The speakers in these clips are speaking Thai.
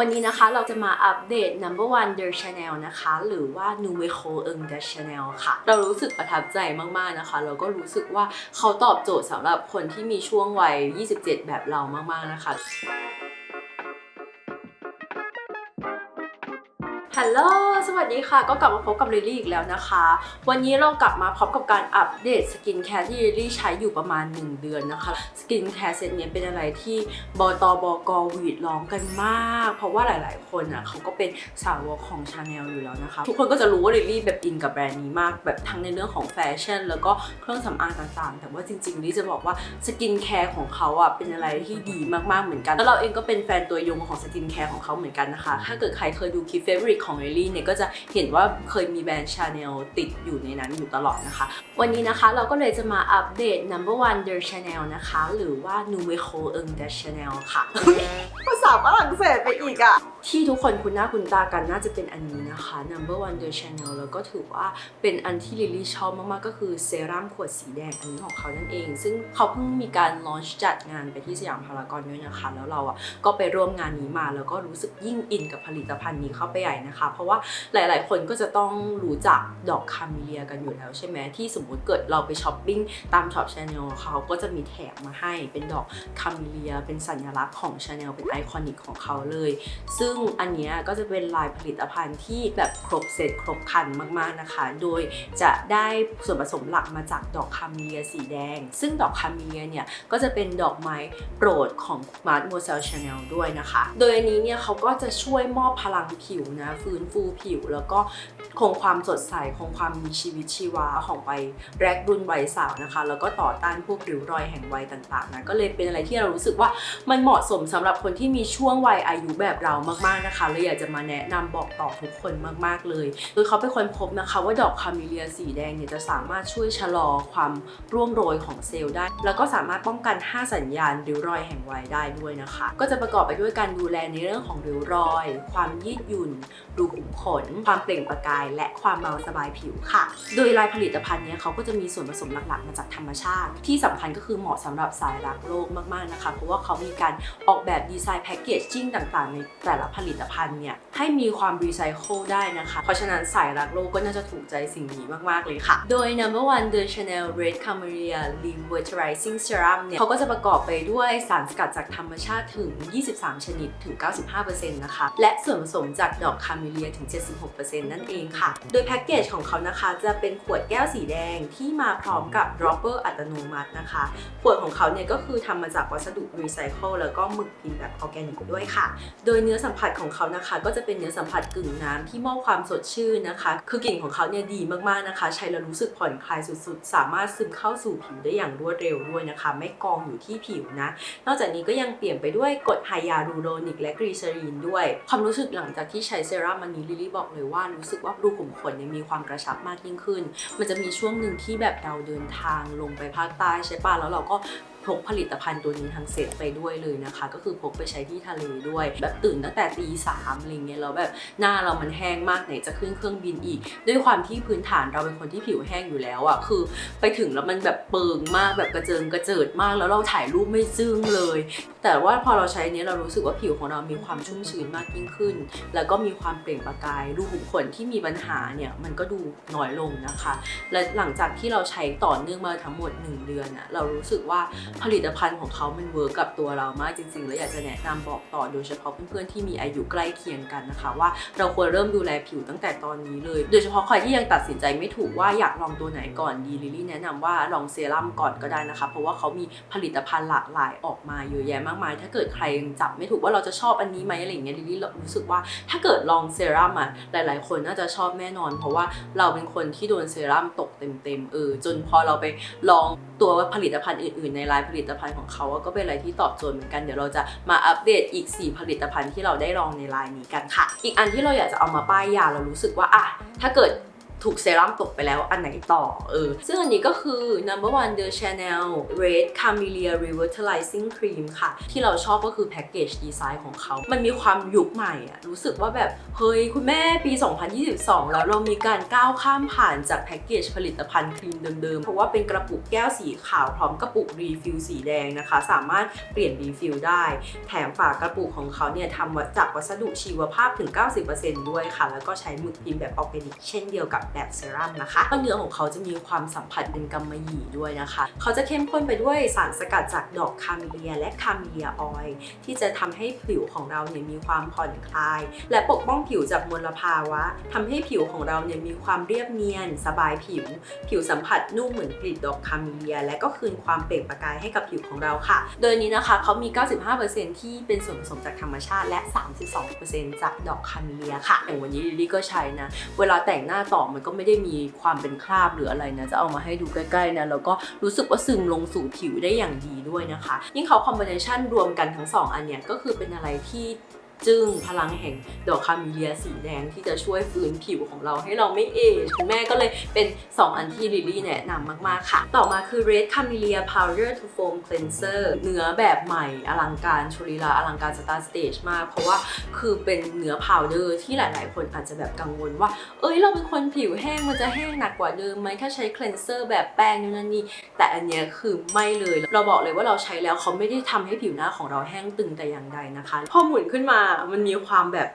วันนี้นะคะเราจะมาอัปเดต number one the channel นะคะ หรือว่า Nueco Eng the channel ค่ะ เรารู้สึกประทับใจมากๆนะคะ เราก็รู้สึกว่าเขาตอบโจทย์สำหรับคนที่มีช่วงวัย 27 แบบเรามากๆนะคะ ฮัลโหล สวัสดีค่ะ ก็กลับมาพบกับลิลลี่อีกแล้วนะคะ วันนี้เรากลับมาพร้อมกับการอัปเดตสกินแคร์ที่ลิลลี่ใช้อยู่ประมาณ 1 เดือนนะคะ สกินแคร์เซตนี้เป็นอะไรที่บตบกหวีดร้องกันมาก เพราะว่าหลาย ๆ คนอะเขาก็เป็นสาวกของชาแนลอยู่แล้วนะคะ ทุกคนก็จะรู้ว่าลิลลี่แบบอินกับแบรนด์นี้มาก แบบทั้งในเรื่องของแฟชั่น แล้วก็เครื่องสำอางต่าง ๆ แต่ว่าจริง ๆ ลิลลี่จะบอกว่าสกินแคร์ของเขาอะเป็นอะไรที่ดีมาก ๆ เหมือนกัน แล้วเราเองก็เป็นแฟนตัวยงของสกินแคร์ของเขาเหมือนกันนะคะ ถ้าเกิดใครเคยดูคลิป favorite ของลิลลี่เนี่ยก็จะเห็นว่าเคยมีแบรนด์ชาแนลติดอยู่ในนั้นอยู่ตลอดนะคะ วันนี้นะคะเราก็เลยจะมาอัปเดต number one the channel นะคะ หรือว่า Nueco Eng the channel ค่ะภาฝรั่งเศสไปอีกอะที่ทุกคนคุ้นหน้าคุ้นตากันน่าจะเป็นอันนี้นะคะ number one the channel แล้วก็ถือว่าเป็นอันที่ลิลลี่ชอบมาก ๆ ก็คือเซรั่มขวดสีแดงอันนี้ของเขานั่นเอง ซึ่งเขาเพิ่งมีการลอนช์จัดงานไปที่สยามพารากอนด้วยนะคะ แล้วเราอะก็ไปร่วมงานนี้มาแล้วก็รู้สึกยิ่งอินกับผลิตภัณฑ์นี้เข้าไปใหญ่นะคะ เพราะว่าหลาย ๆ คนก็จะต้องรู้จักดอกคาเมเลียกันอยู่แล้วใช่ไหมที่สมมติเกิดเราไปช้อปปิ้งตามช็อปชาแนลเขาก็จะมีแถมมาให้เป็นดอกคาเมเลียเป็นสัญลักษณ์ของชาแนลเป็นไอคอนกของเขาเลย ซึ่งอันนี้ก็จะเป็นลายผลิตภัณฑ์ที่แบบครบเซตครบคันมากๆนะคะ โดยจะได้ส่วนผสมหลักมาจากดอกคาเมียสีแดง ซึ่งดอกคาเมียเนี่ยก็จะเป็นดอกไม้โปรดของมาร์ m โมเซลชาแนลด้วยนะคะ โดยอันนี้เนี่ยเขาก็จะช่วยมอบพลังผิวนะฟื้นฟูผิว แล้วก็คงความสดใสคงความมีชีวิตชีวาของวัยแรกรุ่นวัยสาวนะคะ แล้วก็ต่อต้านพวกริ้วรอยแห่งวัยต่างๆนะก็เลยเป็นอะไรที่เรารู้สึกว่ามันเหมาะสมสำหรับคนที่มีช่วงวัยอายุแบบเรามากๆนะคะเลยอยากจะมาแนะนำบอกต่อทุกคนมากๆเลยโดยเขาเป็นคนพบนะคะว่าดอกคาเมเลียสีแดงเนี่ยจะสามารถช่วยชะลอความร่วงโรยของเซลล์ได้ แล้วก็สามารถป้องกัน 5 สัญญาณริ้วรอยแห่งวัยได้ด้วยนะคะ ก็จะประกอบไปด้วยการดูแลในเรื่องของริ้วรอย ความยืดหยุ่น รูขุมขน ความเปล่งประกาย และความเบาสบายผิวค่ะ โดยลายผลิตภัณฑ์นี้เขาก็จะมีส่วนผสมหลักๆ มาจากธรรมชาติ ที่สำคัญก็คือเหมาะสำหรับสายรักโลกมากๆนะคะ เพราะว่าเขามีการออกแบบดีไซน์พคเกจจิ้งต่างๆ ในแต่ละผลิตภัณฑ์เนี่ยให้มีความรีไซเคิลได้นะคะ เพราะฉะนั้นสายรักโลกก็น่าจะถูกใจสิ่งนี้มาก ๆ เลยค่ะ โดย number one the Chanel Red Camellia Revitalizing Serum เนี่ยเขาก็จะประกอบไปด้วยสารสกัดจากธรรมชาติถึง 23 ชนิดถึง 95%นะคะ และส่วนผสมจากดอกคาเมเลียถึง 76%นั่นเองค่ะ โดยแพ็กเกจของเขานะคะจะเป็นขวดแก้วสีแดงที่มาพร้อมกับ dropper อัตโนมัตินะคะ ขวดของเขาเนี่ยก็คือทำมาจากวัสดุรีไซเคิลแล้วก็หมึกพิมพ์แบบออร์แกนิกด้วยค่ะ โดยเนื้อสัมผัสของเขานะคะ ก็จะเป็นเนื้อสัมผัสกึ่งน้ำที่มอบความสดชื่นนะคะ คือกลิ่นของเขาเนี่ยดีมากๆนะคะ ใช้แล้วรู้สึกผ่อนคลายสุดๆ สามารถซึมเข้าสู่ผิวได้อย่างรวดเร็วด้วยนะคะ ไม่กองอยู่ที่ผิวนะ นอกจากนี้ก็ยังเปลี่ยนไปด้วยกรดไฮยาลูโรนิกและกรีเซอรีนด้วย ความรู้สึกหลังจากที่ใช้เซรั่มอันนี้ลิลลี่บอกเลยว่ารู้สึกว่ารูขุมขนเนี่ยมีความกระชับมากยิ่งขึ้น มันจะมีช่วงหนึ่งที่แบบเราเดินทางลงไปภาคใต้ใช่ปะแล้วเราก็ พกผลิตภัณฑ์ตัวนี้ทั้งเซตไปด้วยเลยนะคะ ก็คือพกไปใช้ที่ทะเลด้วย แบบตื่นตั้งแต่ตีสามอะไรเงี้ยแล้วแบบหน้าเรามันแห้งมากไหนจะขึ้นเครื่องบินอีก ด้วยความที่พื้นฐานเราเป็นคนที่ผิวแห้งอยู่แล้วอะคือ ไปถึงแล้วมันแบบเปิงมากแบบกระเจิงกระเจิดมากแล้วเราถ่ายรูปไม่ซึ้งเลย แต่ว่าพอเราใช้เนี้ยเรารู้สึกว่าผิวของเรามีความชุ่มชื้นมากยิ่งขึ้น แล้วก็มีความเปล่งประกายรูขุมขนที่มีปัญหาเนี่ยมันก็ดูน้อยลงนะคะ และหลังจากที่เราใช้ต่อเนื่องมาทั้งหมด 1 เดือนอะเรารู้สึกว่าผลิตภัณฑ์ของเขามันเวิร์กกับตัวเรามากจริงๆ แล้วอยากจะแนะนำบอกต่อโดยเฉพาะเพื่อนๆที่มีอายุใกล้เคียงกันนะคะ ว่าเราควรเริ่มดูแลผิวตั้งแต่ตอนนี้เลย โดยเฉพาะใครที่ยังตัดสินใจไม่ถูกว่าอยากลองตัวไหนก่อนดีลิลี่แนะนำว่าลองเซรั่มก่อนก็ได้นะคะ เพราะว่าเขามีผลิตภัณฑ์หลากหลายออกมาเยอะแยะมากมาย ถ้าเกิดใครจับไม่ถูกว่าเราจะชอบอันนี้ไหมอะไรอย่างเงี้ยลิลลี่รู้สึกว่าถ้าเกิดลองเซรั่มอะหลายๆ คนน่าจะชอบแน่นอน เพราะว่าเราเป็นคนที่โดนเซรั่มตกเต็มๆเออจนพอเราไปลอง ตัวผลิตภัณฑ์อื่น ๆ ในไลน์ผลิตภัณฑ์ของเขาก็เป็นอะไรที่ตอบโจทย์เหมือนกันเดี๋ยวเราจะมาอัปเดตอีก 4 ผลิตภัณฑ์ที่เราได้ลองในไลน์นี้กันค่ะ อีกอันที่เราอยากจะเอามาป้ายยาเรารู้สึกว่าอะถ้าเกิด ถูกเซรั่มตกไปแล้วอันไหนต่อเออซึ่งอันนี้ก็คือ number one the Chanel Red Camellia Revitalizing Cream ค่ะ ที่เราชอบก็คือแพ็กเกจดีไซน์ของเขา มันมีความยุคใหม่อะรู้สึกว่าแบบ เฮ้ย คุณแม่ปี 2022 แล้วเรามีการก้าวข้ามผ่านจากแพ็กเกจผลิตภัณฑ์ครีมเดิมๆ เพราะว่าเป็นกระปุกแก้วสีขาว พร้อมกระปุกรีฟิลสีแดงนะคะ สามารถเปลี่ยนรีฟิลได้ แถมฝากระปุกของเขาเนี่ยทำจากวัสดุชีวภาพถึง 90%ด้วยค่ะ แล้วก็ใช้หมึกพิมพ์แบบออร์แกนิกเช่นเดียวกับแบบเซรั่มนะคะก็เนื้อของเขาจะมีความสัมผัสเป็นกำมะหยี่ด้วยนะคะ เขาจะเข้มข้นไปด้วยสารสกัดจากดอกคาเมเลียและคาเมเลียออยล์ที่จะทำให้ผิวของเราเนี่ยมีความผ่อนคลาย และปกป้องผิวจากมลภาวะทำให้ผิวของเราเนี่ยมีความเรียบเนียน สบายผิว ผิวสัมผัสนุ่มเหมือนกลีบดอกคาเมเลีย และก็คืนความเปล่งประกายให้กับผิวของเราค่ะ โดยนี้นะคะเขามี 95%ที่เป็นส่วนผสมจากธรรมชาติและ 32%จากดอกคาเมเลียค่ะอย่างวันนี้ลิลลี่ก็ใช้นะ เวลาแต่งหน้าต่อมันก็ไม่ได้มีความเป็นคราบหรืออะไรนะ จะเอามาให้ดูใกล้ๆนะ แล้วก็รู้สึกว่าซึมลงสู่ผิวได้อย่างดีด้วยนะคะ ยิ่งเขาคอมบิเนชันรวมกันทั้งสองอันเนี่ยก็คือเป็นอะไรที่ จึงพลังแห่งดอกคาเมิเลียสีแดงที่จะช่วยฟื้นผิวของเราให้เราไม่เอจคุณแม่ก็เลยเป็น 2 อันที่ลิลลี่แนะนำมาก ๆ ค่ะ ต่อมาคือ Red Camellia Powder to Foam Cleanser เนื้อแบบใหม่อลังการชลีลาอลังการสตาร์สเตจมาก เพราะว่าคือเป็นเนื้อพาวเดอร์ที่หลาย ๆ คนอาจจะแบบกังวลว่า เอ้ยเราเป็นคนผิวแห้งมันจะแห้งหนักกว่าเดิมไหมถ้าใช้คลนเซอร์แบบแป้งนู่นนั่นนี่แต่อันเนี้ยคือไม่เลยเราบอกเลยว่าเราใช้แล้วเขาไม่ได้ทำให้ผิวหน้าของเราแห้งตึงแต่อย่างใดนะคะ พอหมุนขึ้นมามันมีความแบบ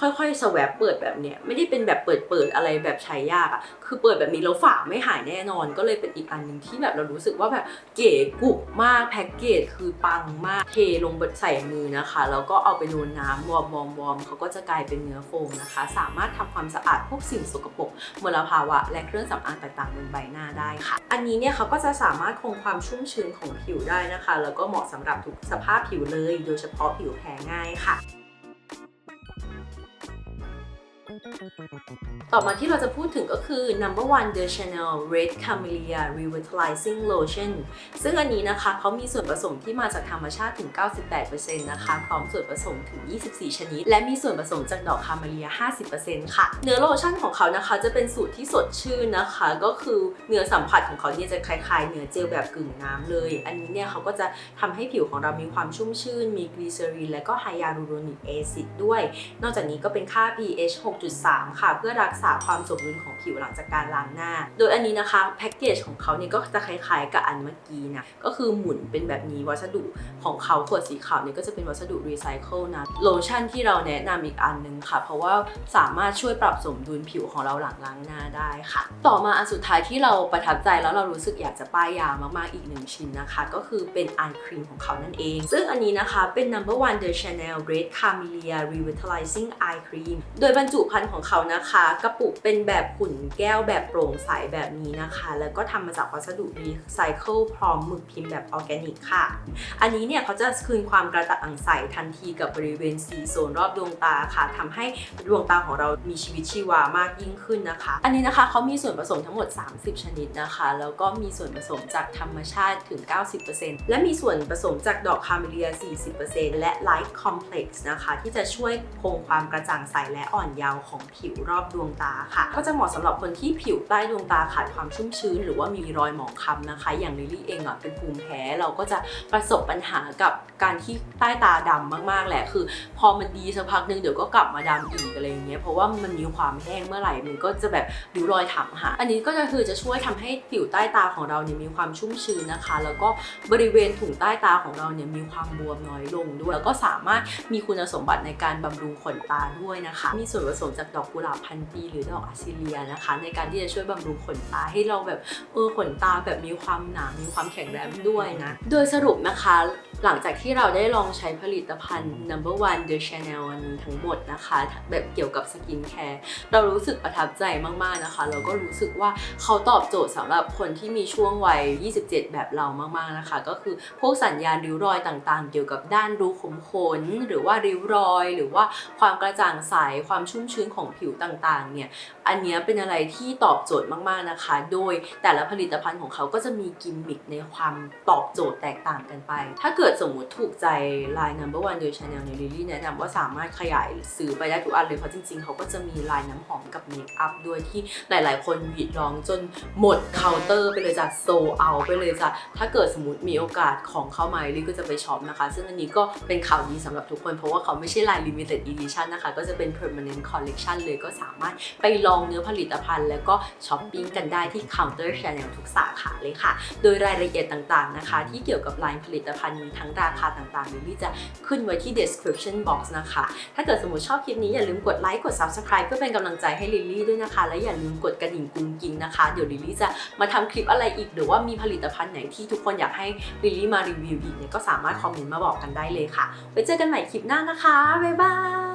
ค่อยๆสแวบเปิดแบบเนี้ยไม่ได้เป็นแบบเปิดเปิดอะไรแบบใช้ยากอะคือเปิดแบบนี้แล้วฝาไม่หายแน่นอน ก็เลยเป็นอีกอันหนึ่งที่แบบเรารู้สึกว่าแบบเก๋กุกมากแพ็กเกจคือปังมากเทลงบนใส่มือนะคะแล้วก็เอาไปโดนน้ำวอมวอมวอมเขาก็จะกลายเป็นเนื้อโฟมนะคะ สามารถทำความสะอาดพวกสิ่งสกปรกมลภาวะ และเครื่องสำอางต่างๆบนใบหน้าได้ค่ะ อันนี้เนี่ยเขาก็จะสามารถคงความชุ่มชื้นของผิวได้นะคะ แล้วก็เหมาะสำหรับทุกสภาพผิวเลย โดยเฉพาะผิวแพ้ง่ายค่ะ ต่อมาที่เราจะพูดถึงก็คือ number one the Chanel Red Camellia Revitalizing Lotion ซึ่งอันนี้นะคะเขามีส่วนผสมที่มาจากธรรมชาติถึง 98%นะคะพร้อมส่วนผสมถึง 24 ชนิด และมีส่วนผสมจากดอกคาเมเลีย 50%ค่ะ เนื้อโลชั่นของเขานะคะจะเป็นสูตรที่สดชื่นนะคะ ก็คือเนื้อสัมผัสของเขาเนี่ยจะคล้ายๆ เนื้อเจลแบบกึ่งน้ำเลย อันนี้เนี่ยเขาก็จะทำให้ผิวของเรามีความชุ่มชื่น มีกลีเซอรีนและก็ไฮยาลูโรนิกแอซิดด้วย นอกจากนี้ก็เป็นค่า pH 6.3ค่ะ เพื่อรักษาความสมดุลของผิวหลังจากการล้างหน้า โดยอันนี้นะคะแพ็กเกจของเขาเนี่ยก็จะคล้ายๆ กับอันเมื่อกี้นะ ก็คือหมุนเป็นแบบนี้วัสดุของเขาขวดสีขาวเนี่ยก็จะเป็นวัสดุรีไซเคิลนะ โลชั่นที่เราแนะนำอีกอันนึงค่ะ เพราะว่าสามารถช่วยปรับสมดุลผิวของเราหลังล้างหน้าได้ค่ะ ต่อมาอันสุดท้ายที่เราประทับใจแล้วเรารู้สึกอยากจะป้ายยามากๆอีกหนึ่งชิ้นนะคะ ก็คือเป็นอันครีมของเขานั่นเอง ซึ่งอันนี้นะคะเป็น number one the Chanel Red Camellia Revitalizing Eye Cream โดยบรรจุภัณฑ์ของเขานะคะ กระปุกเป็นแบบขุ่นแก้วแบบโปร่งใสแบบนี้นะคะ แล้วก็ทำมาจากวัสดุรีไซเคิลพร้อมหมึกพิมพ์แบบออร์แกนิกค่ะ อันนี้เนี่ยเขาจะคืนความกระจ่างใสทันทีกับบริเวณสีโซนรอบดวงตาค่ะทำให้ดวงตาของเรามีชีวิตชีวามากยิ่งขึ้นนะคะ อันนี้นะคะเขามีส่วนผสมทั้งหมด 30 ชนิดนะคะ แล้วก็มีส่วนผสมจากธรรมชาติถึง 90%และมีส่วนผสมจากดอกคาเมเลีย 40%และ Light Complex นะคะ ที่จะช่วยคงความกระจ่างใสและอ่อนเยาว์ของผิวรอบดวงตาค่ะ ก็จะเหมาะสำหรับคนที่ผิวใต้ดวงตาขาดความชุ่มชื้น หรือว่ามีรอยหมองคล้ำนะคะ อย่างลิลี่เองอะเป็นภูมิแพ้เราก็จะประสบปัญหากับการที่ใต้ตาดำมากๆแหละคือ พอมันดีสักพักหนึ่งเดี๋ยวก็กลับมาดำอีกอะไรอย่างเงี้ยเพราะว่ามันมีความแห้งเมื่อไหร่มันก็จะแบบริ้วรอยถามหาอันนี้ก็จะคือจะช่วยทำให้ผิวใต้ตาของเราเนี่ยมีความชุ่มชื้นนะคะ แล้วก็บริเวณถุงใต้ตาของเราเนี่ยมีความบวมน้อยลงด้วย แล้วก็สามารถมีคุณสมบัติในการบำรุงขนตาด้วยนะคะ มีส่วนผสมจากดอกกุหลาบพันปีหรือดอกอาซิเลียนะคะ ในการที่จะช่วยบำรุงขนตาให้เราแบบเออขนตาแบบมีความหนา มีความแข็งแรงด้วยนะ โดยสรุปนะคะหลังจากที่เราได้ลองใช้ผลิตภัณฑ์ number one the Chanel อันนี้ทั้งหมดนะคะ แบบเกี่ยวกับสกินแคร์เรารู้สึกประทับใจมาก ๆ นะคะ เราก็รู้สึกว่าเขาตอบโจทย์สำหรับคนที่มีช่วงวัย 27 แบบเรามาก ๆ นะคะ ก็คือพวกสัญญาณริ้วรอยต่างๆ เกี่ยวกับด้านรูขุมขน หรือว่าริ้วรอย หรือว่าความกระจ่างใสความชุ่มชื้นชื้นของผิวต่างๆ เนี่ย อันนี้เป็นอะไรที่ตอบโจทย์มากๆนะคะ โดยแต่ละผลิตภัณฑ์ของเขาก็จะมีกิมมิคในความตอบโจทย์แตกต่างกันไป ถ้าเกิดสมมุติถูกใจลาย number one โดย Chanel ในลิลลี่แนะนำว่าสามารถขยายซื้อไปได้ทุกอันเลย เพราะจริงๆ เขาก็จะมีลายน้ำหอมกับเมคอัพด้วยที่หลายๆ คนหวีดร้องจนหมดเคาน์เตอร์ไปเลยจ้ะโซเอาไปเลยจ้ะถ้าเกิดสมมติมีโอกาสของเข้ามาลิลลี่ก็จะไปช็อปนะคะ ซึ่งอันนี้ก็เป็นข่าวดีสำหรับทุกคนเพราะว่าเขาไม่ใช่ลาย limited edition นะคะก็จะเป็น permanent collection เลยก็สามารถไปลองเนื้อผลิตภัณฑ์ แล้วก็ช้อปปิ้งกันได้ที่เคาน์เตอร์ Chanel ทุกสาขาเลยค่ะ โดยรายละเอียดต่างๆนะคะ ที่เกี่ยวกับลายผลิตภัณฑ์มีทั้งราคาต่างๆลิลลี่จะขึ้นไว้ที่ description box นะคะ ถ้าเกิดสมมติชอบคลิปนี้อย่าลืมกดไลค์กด subscribe เพื่อเป็นกำลังใจให้ลิลลี่ด้วยนะคะ และอย่าลืมกดกระดิ่งกุ้งกิ้งนะคะ เดี๋ยวลิลลี่จะมาทำคลิปอะไรอีก หรือว่ามีผลิตภัณฑ์ไหนที่ทุกคนอยากให้ลิลลี่มารีวิวอีกเนี่ยก็สามารถคอมเมนต์มาบอกกันได้เลยค่ะไว้เจอกันใหม่คลิปหน้านะคะบ๊ายบาย